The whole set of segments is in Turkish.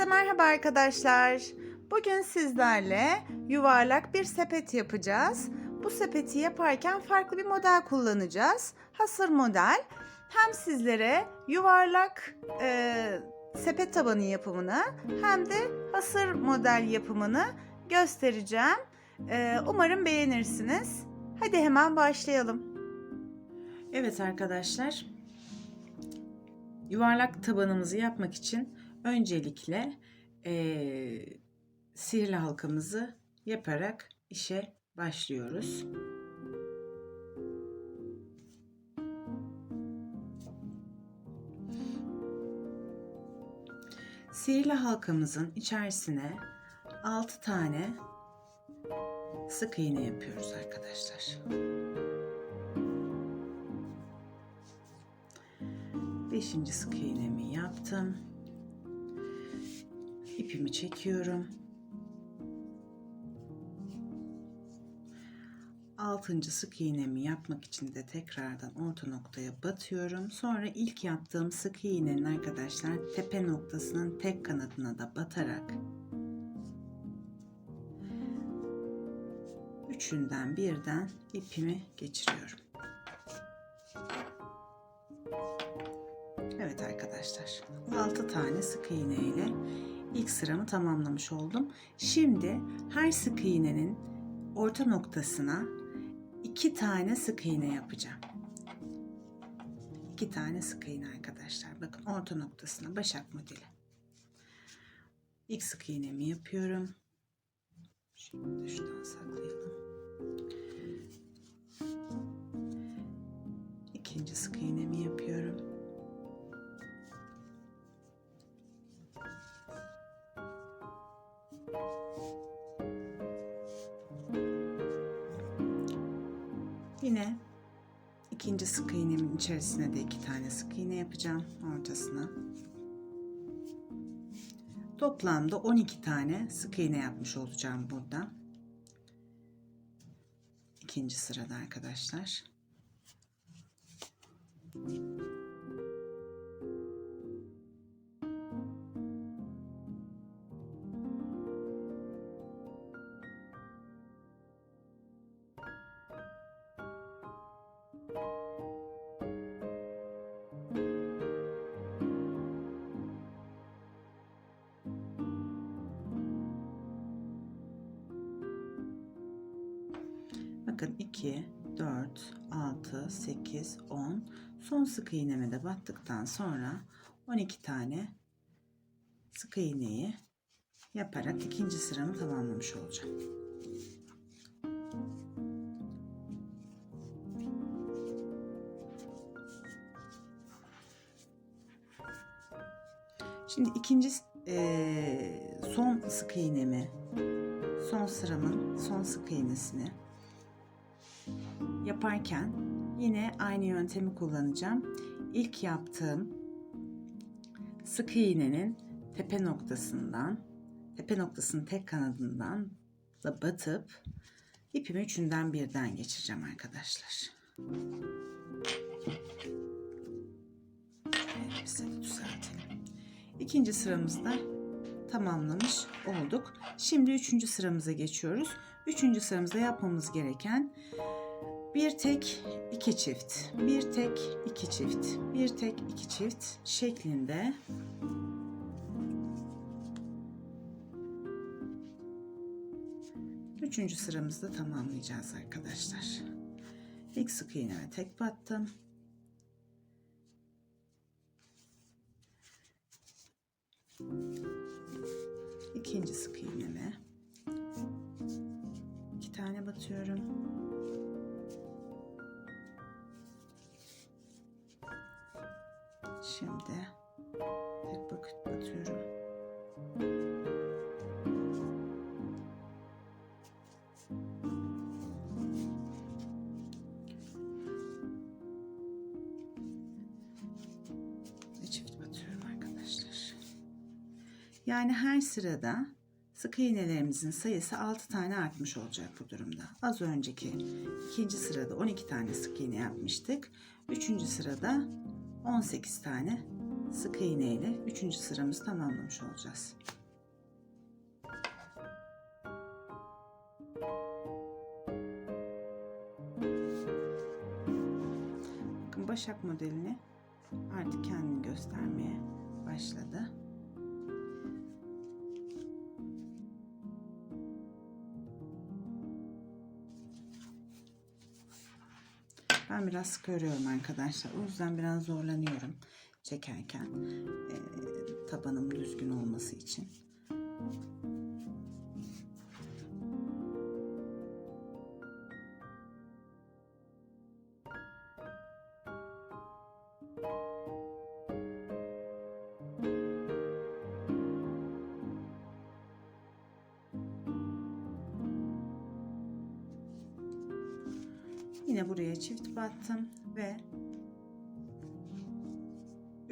Herkese merhaba arkadaşlar. Bugün sizlerle yuvarlak bir sepet yapacağız. Bu sepeti yaparken farklı bir model kullanacağız. Hasır model. Hem sizlere yuvarlak e, sepet tabanı yapımını hem de hasır model yapımını göstereceğim. E, umarım beğenirsiniz. Hadi hemen başlayalım. Evet arkadaşlar, yuvarlak tabanımızı yapmak için öncelikle eee, sihirli halkamızı yaparak işe başlıyoruz. Sihirli halkamızın içerisine 6 tane sık iğne yapıyoruz arkadaşlar. Beşinci sık iğnemi yaptım. İpimi çekiyorum. Altıncı sık iğnemi yapmak için de tekrardan orta noktaya batıyorum. Sonra ilk yaptığım sık iğnenin arkadaşlar tepe noktasının tek kanadına da batarak üçünden birden ipimi geçiriyorum. Evet arkadaşlar 6 tane sık iğne ile ilk sıramı tamamlamış oldum. Şimdi her sık iğnenin orta noktasına 2 tane sık iğne yapacağım. 2 tane sık iğne arkadaşlar. Bakın orta noktasına başak modeli. İlk sık iğnemi yapıyorum. Şimdi şuradan saklayalım. İkinci sık iğnemi yapıyorum. Yine ikinci sık iğnemin içerisine de iki tane sık iğne yapacağım ortasına. Toplamda 12 tane sık iğne yapmış olacağım burada. İkinci sırada arkadaşlar. Bakın Son sık iğneme de battıktan sonra 12 tane sık iğneyi yaparak ikinci sıramı tamamlamış olacağım. Şimdi ikinci eee, son sık iğnemi son sıramın son sık iğnesini yaparken yine aynı yöntemi kullanacağım. İlk yaptığım sık iğnenin tepe noktasından, tepe noktasının tek kanadından da batıp ipimi üçünden birden geçireceğim arkadaşlar. İkinci sıramızda tamamlamış olduk. Şimdi üçüncü sıramıza geçiyoruz. Üçüncü sıramızda yapmamız gereken bir tek iki çift, bir tek iki çift, bir tek iki çift şeklinde üçüncü sıramızda tamamlayacağız arkadaşlar. İlk sık iğneme tek battım. İkinci sık iğneme iki tane batıyorum. Şimdi tek bakıp batıyorum. Ve batıyorum arkadaşlar. Yani her sırada sık iğnelerimizin sayısı 6 tane artmış olacak bu durumda. Az önceki ikinci sırada 12 tane sık iğne yapmıştık. Üçüncü sırada 18 tane sık iğne ile 3. sıramızı tamamlamış olacağız. Bakın başak modelini artık kendini göstermeye başladı. Ben biraz sık örüyorum arkadaşlar. O yüzden biraz zorlanıyorum çekerken. Ee, tabanım düzgün olması için.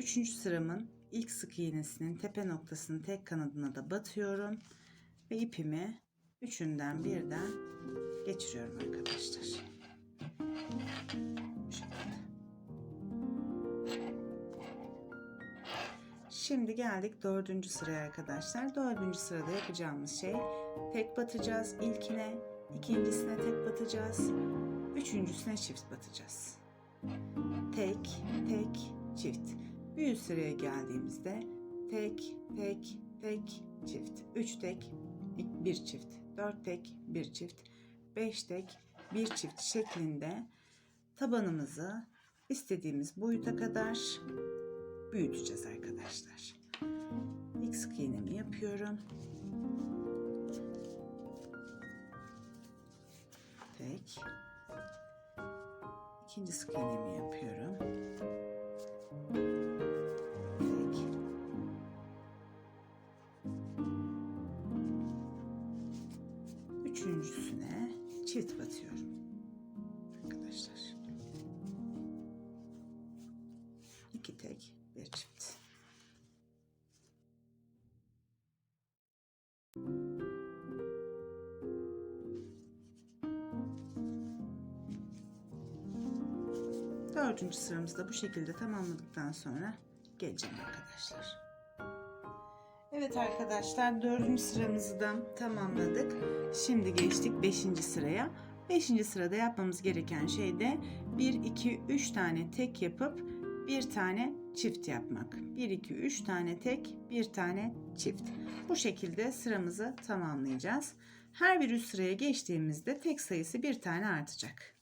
Üçüncü sıramın ilk sık iğnesinin tepe noktasının tek kanadına da batıyorum ve ipimi üçünden birden geçiriyorum arkadaşlar. Şimdi geldik dördüncü sıraya arkadaşlar. Dördüncü sırada yapacağımız şey tek batacağız ilkine, ikincisine tek batacağız, Üçüncüsüne çift batacağız. Tek, tek, çift. Bir sıraya geldiğimizde tek, tek, tek, çift. Üç tek, bir çift. Dört tek, bir çift. Beş tek, bir çift şeklinde tabanımızı istediğimiz boyuta kadar büyüteceğiz arkadaşlar. İlk sık iğnemi yapıyorum. Tek, İkinci sık iğnemi yapıyorum. Dördüncü sıramızı da bu şekilde tamamladıktan sonra geleceğim arkadaşlar. Evet arkadaşlar dördüncü sıramızı da tamamladık. Şimdi geçtik beşinci sıraya. Beşinci sırada yapmamız gereken şey de 1, 2, 3 tane tek yapıp bir tane çift yapmak. 1, 2, 3 tane tek, bir tane çift. Bu şekilde sıramızı tamamlayacağız. Her bir üst sıraya geçtiğimizde tek sayısı bir tane artacak.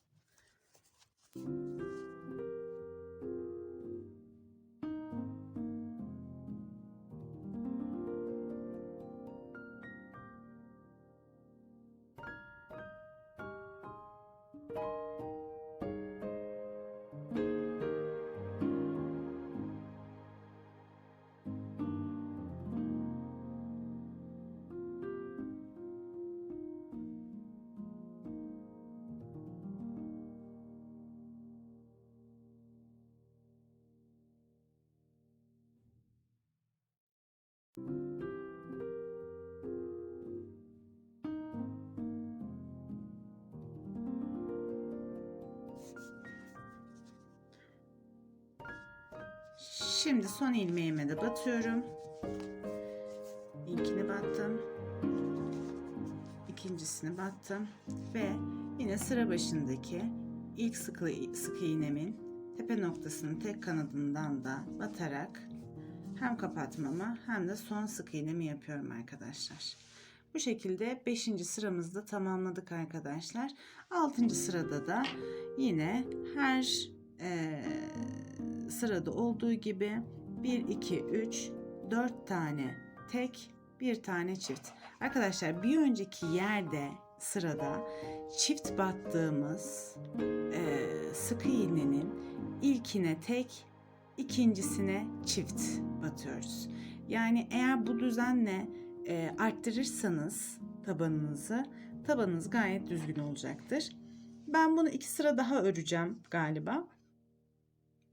Şimdi son ilmeğime de batıyorum. İlkini battım. İkincisini battım ve yine sıra başındaki ilk sık, sık iğnemin tepe noktasının tek kanadından da batarak hem kapatmamı hem de son sık iğnemi yapıyorum arkadaşlar. Bu şekilde 5. sıramızda tamamladık arkadaşlar. 6. sırada da yine her e, sırada olduğu gibi 1, 2, 3, 4 tane tek, bir tane çift. Arkadaşlar bir önceki yerde sırada çift battığımız e, sık iğnenin ilkine tek, ikincisine çift batıyoruz. Yani eğer bu düzenle e, arttırırsanız tabanınızı, tabanınız gayet düzgün olacaktır. Ben bunu iki sıra daha öreceğim galiba.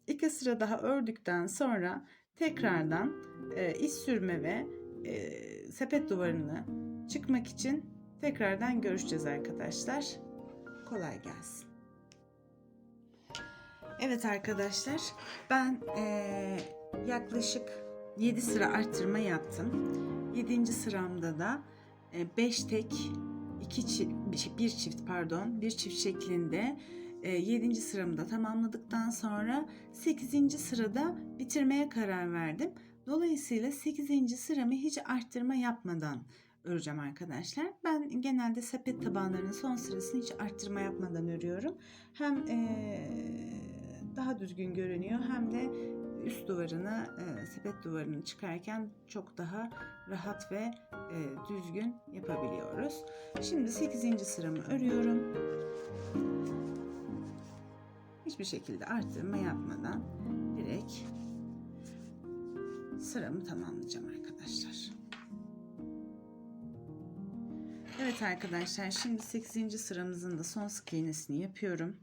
İki sıra daha ördükten sonra tekrardan e, iç sürme ve e, sepet duvarını çıkmak için tekrardan görüşeceğiz arkadaşlar. Kolay gelsin. Evet arkadaşlar ben eee, yaklaşık 7 sıra arttırma yaptım. 7. sıramda da 5 tek 2 çift, bir çift pardon bir çift şeklinde 7. sıramı da tamamladıktan sonra 8. sırada bitirmeye karar verdim. Dolayısıyla 8. sıramı hiç arttırma yapmadan öreceğim arkadaşlar. Ben genelde sepet tabanlarının son sırasını hiç arttırma yapmadan örüyorum. Hem eee, daha düzgün görünüyor hem de üst duvarını, eee, sepet duvarını çıkarken çok daha rahat ve eee, düzgün yapabiliyoruz. Şimdi 8. sıramı örüyorum. Hiçbir şekilde arttırma yapmadan direkt sıramı tamamlayacağım arkadaşlar. Evet arkadaşlar şimdi 8. sıramızın da son sık iğnesini yapıyorum.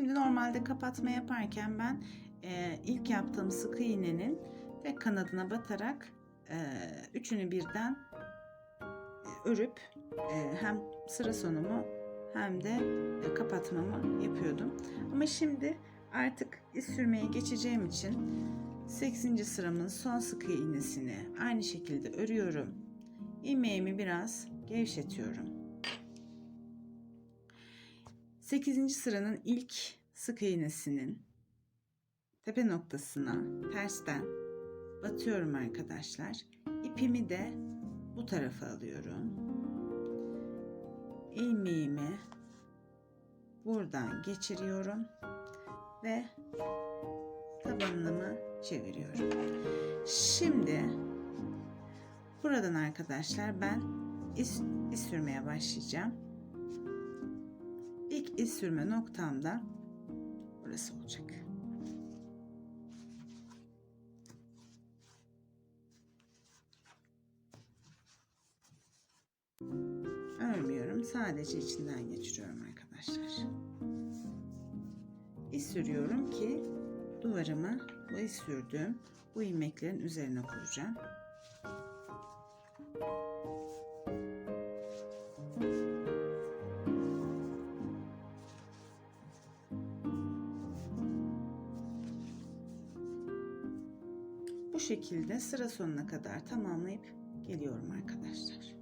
Şimdi normalde kapatma yaparken ben e, ilk yaptığım sık iğnenin tek kanadına batarak e, üçünü birden e, örüp e, hem sıra sonumu hem de e, kapatmamı yapıyordum. Ama şimdi artık iz sürmeye geçeceğim için 8. sıramın son sık iğnesini aynı şekilde örüyorum. İlmeğimi biraz gevşetiyorum. 8. sıranın ilk sık iğnesinin tepe noktasına tersten batıyorum arkadaşlar. İpimi de bu tarafa alıyorum. İlmeğimi buradan geçiriyorum ve tabanımı çeviriyorum. Şimdi buradan arkadaşlar ben iz, iz sürmeye başlayacağım. İlk iz sürme noktamda burası olacak. Örmüyorum. Sadece içinden geçiriyorum arkadaşlar. İz sürüyorum ki duvarımı bu iz sürdüğüm bu ilmeklerin üzerine kuracağım. Şekilde sıra sonuna kadar tamamlayıp geliyorum arkadaşlar.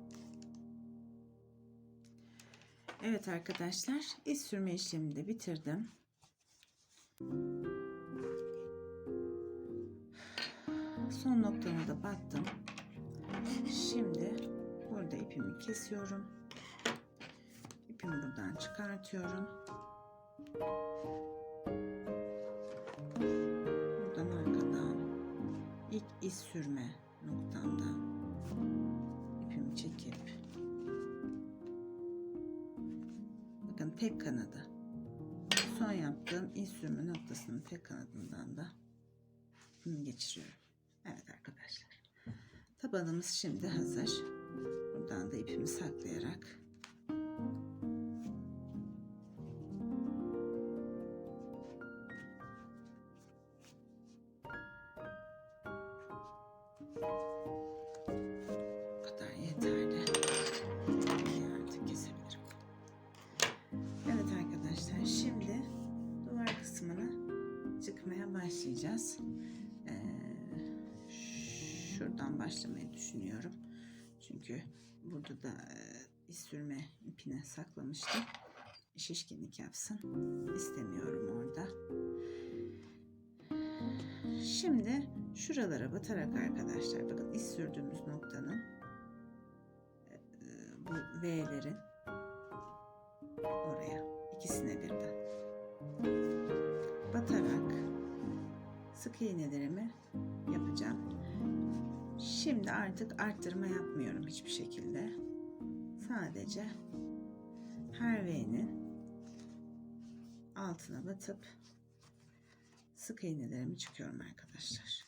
Evet arkadaşlar, iz sürme işlemini de bitirdim. Son noktama da battım. Şimdi burada ipimi kesiyorum. İpimi buradan çıkartıyorum. İz sürme noktamdan ipimi çekip bakın tek kanadı son yaptığım iz sürme noktasının tek kanadından da ipimi geçiriyorum. Evet arkadaşlar. Tabanımız şimdi hazır. Buradan da ipimi saklayarak kadar yeterli. Artık kesebilirim. Evet arkadaşlar şimdi duvar kısmını çıkmaya başlayacağız. Ee, şuradan başlamayı düşünüyorum. Çünkü burada da e, sürme ipine saklamıştım. Şişkinlik yapsın. İstemiyorum orada. Şimdi şuralara batarak arkadaşlar bakın iz sürdüğümüz noktanın e, bu V'lerin oraya ikisine birden batarak sık iğnelerimi yapacağım. Şimdi artık arttırma yapmıyorum hiçbir şekilde. Sadece her V'nin altına batıp sık iğnelerimi çıkıyorum arkadaşlar.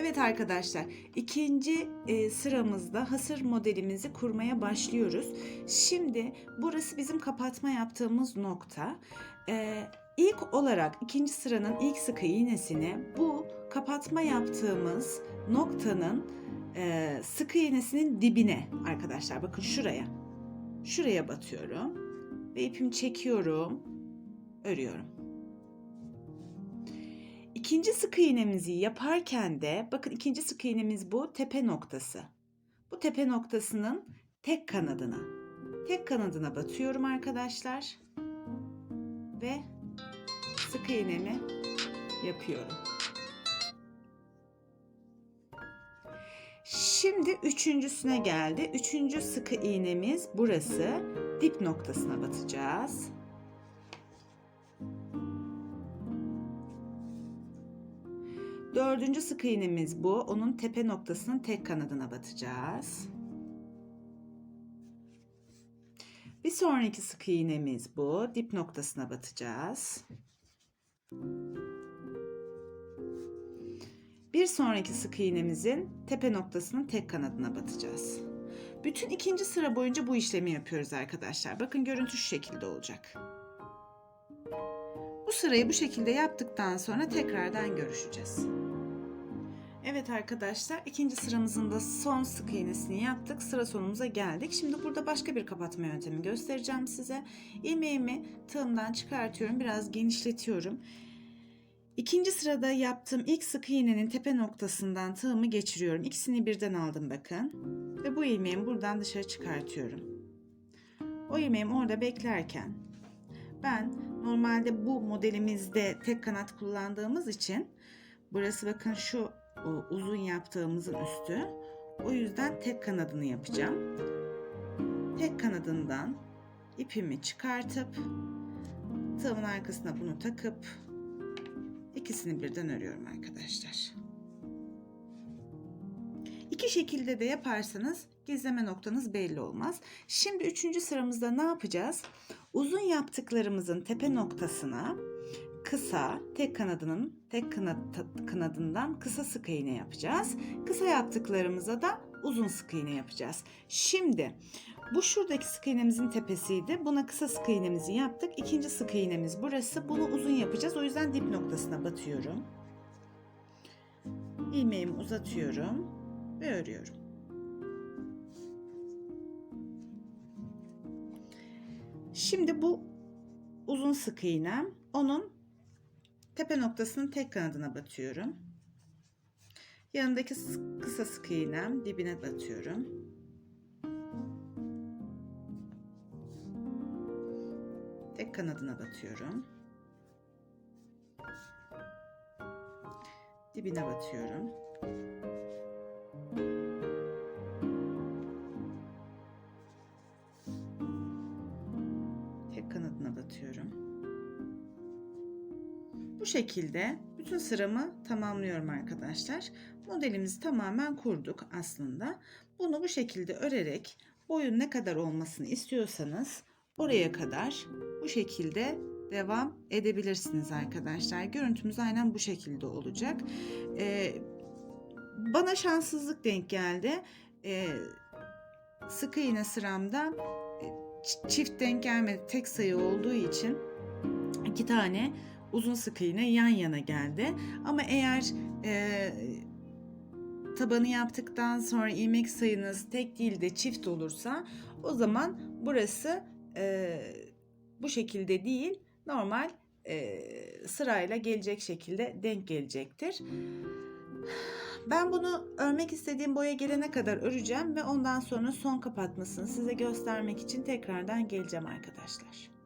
Evet arkadaşlar, ikinci e, sıramızda hasır modelimizi kurmaya başlıyoruz. Şimdi burası bizim kapatma yaptığımız nokta. E, ilk olarak ikinci sıranın ilk sık iğnesini bu kapatma yaptığımız noktanın e, sık iğnesinin dibine arkadaşlar bakın şuraya. Şuraya batıyorum ve ipimi çekiyorum, örüyorum. İkinci sık iğnemizi yaparken de bakın ikinci sık iğnemiz bu tepe noktası. Bu tepe noktasının tek kanadına. Tek kanadına batıyorum arkadaşlar. Ve sık iğnemi yapıyorum. Şimdi üçüncüsüne geldi. Üçüncü sık iğnemiz burası. Dip noktasına batacağız. Dördüncü sık iğnemiz bu. Onun tepe noktasının tek kanadına batacağız. Bir sonraki sık iğnemiz bu. Dip noktasına batacağız. Bir sonraki sık iğnemizin tepe noktasının tek kanadına batacağız. Bütün ikinci sıra boyunca bu işlemi yapıyoruz arkadaşlar. Bakın görüntü şu şekilde olacak. Bu sırayı bu şekilde yaptıktan sonra tekrardan görüşeceğiz. Evet arkadaşlar ikinci sıramızın da son sık iğnesini yaptık. Sıra sonumuza geldik. Şimdi burada başka bir kapatma yöntemi göstereceğim size. İlmeğimi tığımdan çıkartıyorum. Biraz genişletiyorum. İkinci sırada yaptığım ilk sık iğnenin tepe noktasından tığımı geçiriyorum. İkisini birden aldım bakın. Ve bu ilmeğimi buradan dışarı çıkartıyorum. O ilmeğim orada beklerken ben normalde bu modelimizde tek kanat kullandığımız için burası bakın şu uzun yaptığımızın üstü. O yüzden tek kanadını yapacağım. Tek kanadından ipimi çıkartıp tığımın arkasına bunu takıp ikisini birden örüyorum arkadaşlar. İki şekilde de yaparsanız gizleme noktanız belli olmaz. Şimdi üçüncü sıramızda ne yapacağız? Uzun yaptıklarımızın tepe noktasına kısa tek kanadının tek kanadından kısa sık iğne yapacağız. Kısa yaptıklarımıza da uzun sık iğne yapacağız. Şimdi bu şuradaki sık iğnemizin tepesiydi. Buna kısa sık iğnemizi yaptık. İkinci sık iğnemiz burası. Bunu uzun yapacağız. O yüzden dip noktasına batıyorum. İlmeğimi uzatıyorum ve örüyorum. Şimdi bu uzun sık iğnem. Onun tepe noktasının tek kanadına batıyorum. Yanındaki kısa sık iğnem dibine batıyorum. Tek kanadına batıyorum. Dibine batıyorum. Şekilde bütün sıramı tamamlıyorum arkadaşlar. Modelimizi tamamen kurduk aslında. Bunu bu şekilde örerek boyun ne kadar olmasını istiyorsanız oraya kadar bu şekilde devam edebilirsiniz arkadaşlar. Görüntümüz aynen bu şekilde olacak. Ee, bana şanssızlık denk geldi. Ee, sık iğne sıramda çift denk gelmedi. Tek sayı olduğu için iki tane uzun sık iğne yan yana geldi. Ama eğer e, tabanı yaptıktan sonra ilmek sayınız tek değil de çift olursa o zaman burası e, bu şekilde değil normal e, sırayla gelecek şekilde denk gelecektir. Ben bunu örmek istediğim boya gelene kadar öreceğim ve ondan sonra son kapatmasını size göstermek için tekrardan geleceğim arkadaşlar.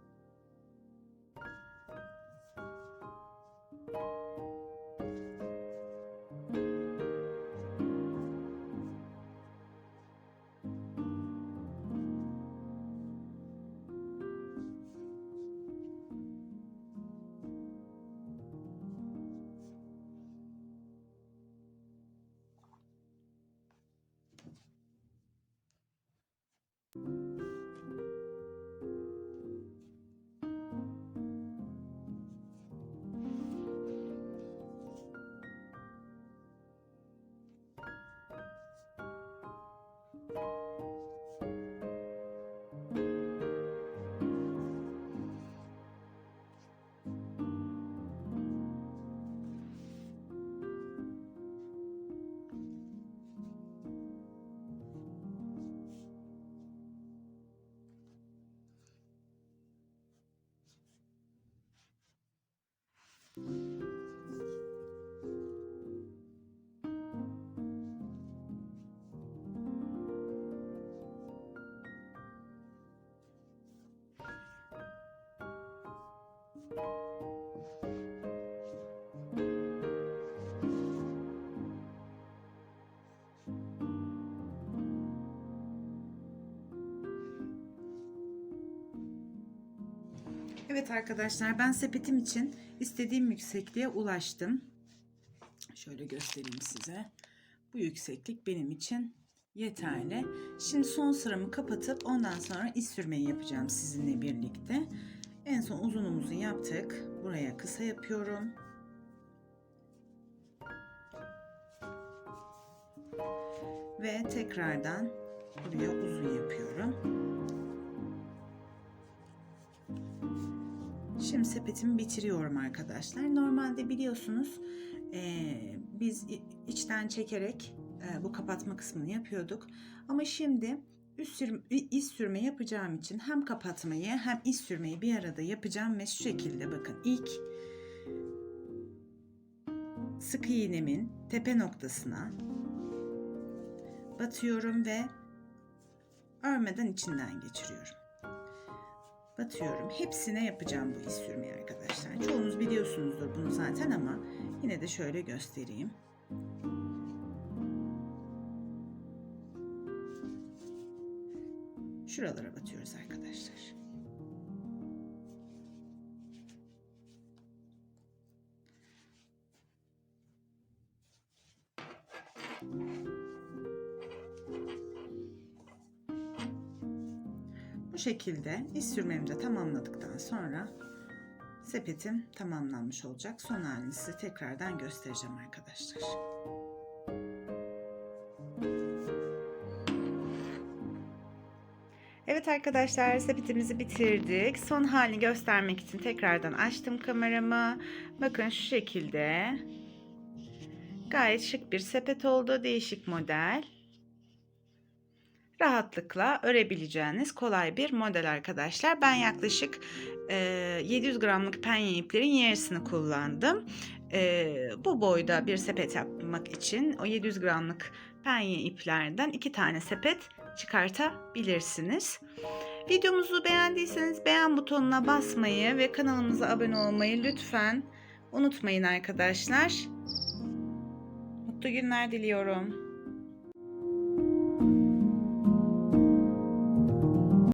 Evet arkadaşlar ben sepetim için istediğim yüksekliğe ulaştım. Şöyle göstereyim size. Bu yükseklik benim için yeterli. Şimdi son sıramı kapatıp ondan sonra iz sürmeyi yapacağım sizinle birlikte. En son uzunumuzu yaptık. Buraya kısa yapıyorum. Ve tekrardan buraya uzun yapıyorum. Şimdi sepetimi bitiriyorum arkadaşlar. Normalde biliyorsunuz eee, biz içten çekerek eee, bu kapatma kısmını yapıyorduk. Ama şimdi üst sür, iz sürme yapacağım için hem kapatmayı hem iz sürmeyi bir arada yapacağım ve şu şekilde bakın ilk sık iğnemin tepe noktasına batıyorum ve örmeden içinden geçiriyorum batıyorum. Hepsine yapacağım bu iz sürmeyi arkadaşlar. Çoğunuz biliyorsunuzdur bunu zaten ama yine de şöyle göstereyim. Şuralara batıyoruz arkadaşlar. Şekilde iz sürmemi de tamamladıktan sonra sepetim tamamlanmış olacak. Son halini size tekrardan göstereceğim arkadaşlar. Evet arkadaşlar sepetimizi bitirdik. Son halini göstermek için tekrardan açtım kameramı. Bakın şu şekilde. Gayet şık bir sepet oldu. Değişik model. Rahatlıkla örebileceğiniz kolay bir model arkadaşlar. Ben yaklaşık e, 700 gramlık penye iplerin yarısını kullandım. E, bu boyda bir sepet yapmak için o 700 gramlık penye iplerden iki tane sepet çıkartabilirsiniz. Videomuzu beğendiyseniz beğen butonuna basmayı ve kanalımıza abone olmayı lütfen unutmayın arkadaşlar. Mutlu günler diliyorum.